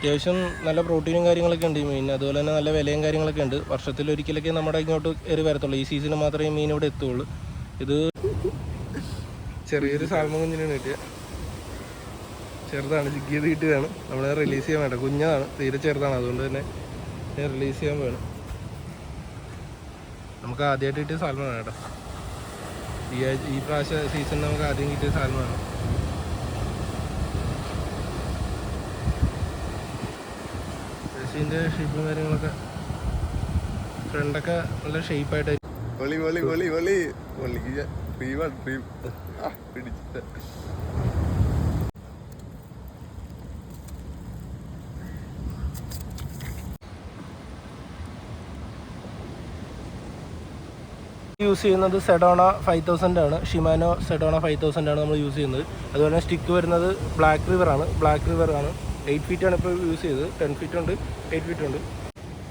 അത്യാവശ്യം നല്ല പ്രോട്ടീനും കാര്യങ്ങളൊക്കെ ഉണ്ട് ഈ മീൻ. അതുപോലെ തന്നെ നല്ല വിലയും കാര്യങ്ങളൊക്കെ ഉണ്ട്. വർഷത്തിൽ ഒരിക്കലൊക്കെ നമ്മുടെ ഇങ്ങോട്ട് കയറി വരത്തുള്ളൂ. ഈ സീസണിൽ മാത്രമേ ഈ മീൻ ഇവിടെ എത്തുള്ളൂ. ഇത് ചെറിയൊരു സാൽമ കുഞ്ഞിനാണ് കിട്ടിയ. ചെറുതാണ്. ജിഗ് ചെയ്ത് കിട്ടിയതാണ്. നമ്മൾ റിലീസ് ചെയ്യാൻ വേണ്ട. കുഞ്ഞതാണ്. തീരെ ചെറുതാണ്. അതുകൊണ്ട് തന്നെ റിലീസ് ചെയ്യാൻ വേണം നമുക്ക് ആദ്യമായിട്ട് കിട്ടിയ സാൽമണാണ് കേട്ടോ. ഈ ഈ പ്രാവശ്യം സീസണിൽ നമുക്ക് ആദ്യം കിട്ടിയ സാൽമണാണ് ജെസ്സിന്റെ ഷേപ്പും കാര്യങ്ങളൊക്കെ ഫ്രണ്ടൊക്കെ നല്ല ഷേപ്പായിട്ട് ഒളി ഒളി ഒളി ഒളി ഒളിക്ക് ഡ്രീമാണ് ഡ്രീം പിടിച്ചിട്ട്. യൂസ് ചെയ്യുന്നത് സെഡോണ ഫൈവ് തൗസൻഡ് ആണ്. ഷിമാനോ സെഡോണ ഫൈവ് തൗസൻഡ് ആണ് നമ്മൾ യൂസ് ചെയ്യുന്നത്. അതുപോലെ സ്റ്റിക്ക് വരുന്നത് ബ്ലാക്ക് റിവർ ആണ്. ബ്ലാക്ക് റിവർ ആണ്. എയ്റ്റ് ഫീറ്റ് ആണ് ഇപ്പോൾ യൂസ് ചെയ്തത്. ടെൻ ഫീറ്റ് ഉണ്ട് എയ്റ്റ് ഫീറ്റ് ഉണ്ട്.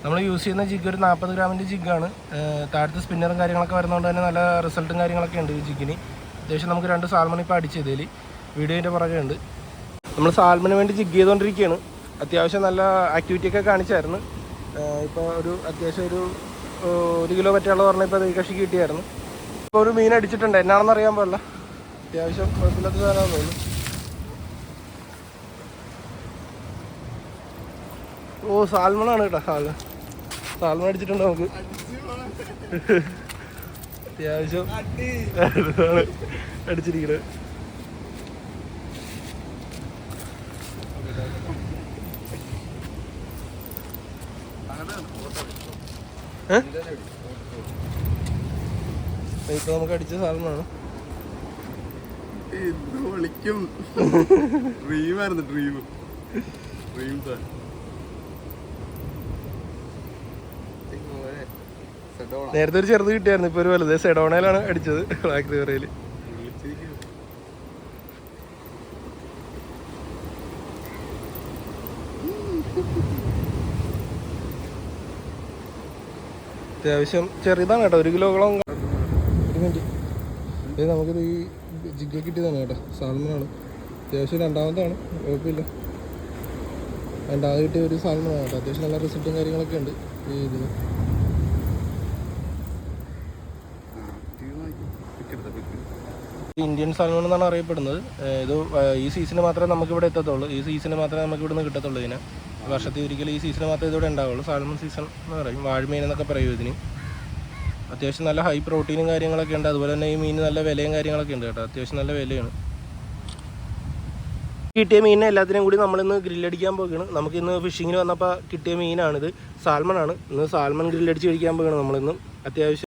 നമ്മൾ യൂസ് ചെയ്യുന്ന ജിഗ് ഒരു നാൽപ്പത് ഗ്രാമിന്റെ ജിഗാണ് താഴത്ത് സ്പിന്നറും കാര്യങ്ങളൊക്കെ വരുന്നതുകൊണ്ട് തന്നെ നല്ല റിസൾട്ടും കാര്യങ്ങളൊക്കെ ഉണ്ട് ഈ ജിഗിന് അത്യാവശ്യം നമുക്ക് രണ്ട് സാൽമൺ ഇപ്പോൾ അടിച്ചതിൽ വീഡിയോന്റെ പുറകെ ഉണ്ട്. നമ്മൾ സാൽമന് വേണ്ടി ജിഗ് ചെയ്തുകൊണ്ടിരിക്കുകയാണ് അത്യാവശ്യം നല്ല ആക്ടിവിറ്റി ഒക്കെ കാണിച്ചായിരുന്നു. ഇപ്പോൾ ഒരു അത്യാവശ്യം ഒരു ഒരു കിലോ പറ്റുള്ള പറഞ്ഞാൽ ഇപ്പോൾ ഈ കക്ഷി കിട്ടിയായിരുന്നു. ഇപ്പോൾ ഒരു മീൻ അടിച്ചിട്ടുണ്ട്. എന്നാണെന്ന് അറിയാൻ പാടില്ല. അത്യാവശ്യം കുഴപ്പമില്ലാത്ത സാധനമാണെന്ന് തോന്നുന്നു. ഓ സാൽമണാണ് കേട്ടോ സാൽമൺ. സാൽമൺ അടിച്ചിട്ടുണ്ട് നമുക്ക്. അത്യാവശ്യം അടിച്ചിരിക്കണ. അടിച്ചിരിക്കുന്നത് ഇപ്പൊ നമുക്ക് അടിച്ച സാധനമാണ് വിളിക്കും. ഡ്രീമായിരുന്നു ഡ്രീം ഡ്രീം സാർ നേരത്തെ ഒരു ചെറുത് കിട്ടിയായിരുന്നു ഇപ്പൊ ഒരു വലുത്. സെഡോണയിലാണ് അടിച്ചത് ബ്ലാക്ക് റിവറയിൽ അത്യാവശ്യം ചെറിയതാണ് കേട്ടോ. ഒരു കിലോകളോ ഒരു മിനിറ്റ്. ഇത് നമുക്കിത് ഈ ജിഗ കിട്ടിയതാണ് കേട്ടോ. സാൽമനാണ്. അത്യാവശ്യം രണ്ടാമതാണ് കുഴപ്പമില്ല. രണ്ടാമത് കിട്ടിയ ഒരു സാൽമനാണ് കേട്ടോ. അത്യാവശ്യം നല്ല റിസൾട്ടും കാര്യങ്ങളൊക്കെ ഉണ്ട് ഈ ഇതിന്. ഇന്ത്യൻ സാൽമൺ എന്നാണ് അറിയപ്പെടുന്നത് ഇത് ഈ സീസണിൽ മാത്രമേ നമുക്ക് ഇവിടെ എത്തത്തുള്ളൂ. ഈ സീസണിൽ മാത്രമേ നമുക്ക് ഇവിടെ നിന്ന് കിട്ടത്തുള്ളൂ ഇതിനെ. വർഷത്തിൽ ഒരിക്കലും ഈ സീസണിൽ മാത്രമേ ഇതിവിടെ ഉണ്ടാവുള്ളൂ. സാൽമൺ സീസൺ എന്ന് പറയും. വാഴമീൻ എന്നൊക്കെ പറയും ഇതിന്. അത്യാവശ്യം നല്ല ഹൈ പ്രോട്ടീനും കാര്യങ്ങളൊക്കെ ഉണ്ട്. അതുപോലെ തന്നെ ഈ മീൻ നല്ല വിലയും കാര്യങ്ങളൊക്കെ ഉണ്ട് കേട്ടോ. അത്യാവശ്യം നല്ല വിലയാണ്. കിട്ടിയ മീനിനെ എല്ലാത്തിനും കൂടി നമ്മളിന്ന് ഗ്രില്ലടിക്കാൻ പോകുകയാണ് നമുക്ക് ഇന്ന് ഫിഷിങ്ങിന് വന്നപ്പോൾ കിട്ടിയ മീനാണിത്. സാൽമൺ ആണ് ഇന്ന് സാൽമൺ ഗ്രില്ലടിച്ച് കഴിക്കാൻ പോകുകയാണ് നമ്മളിന്ന്. അത്യാവശ്യം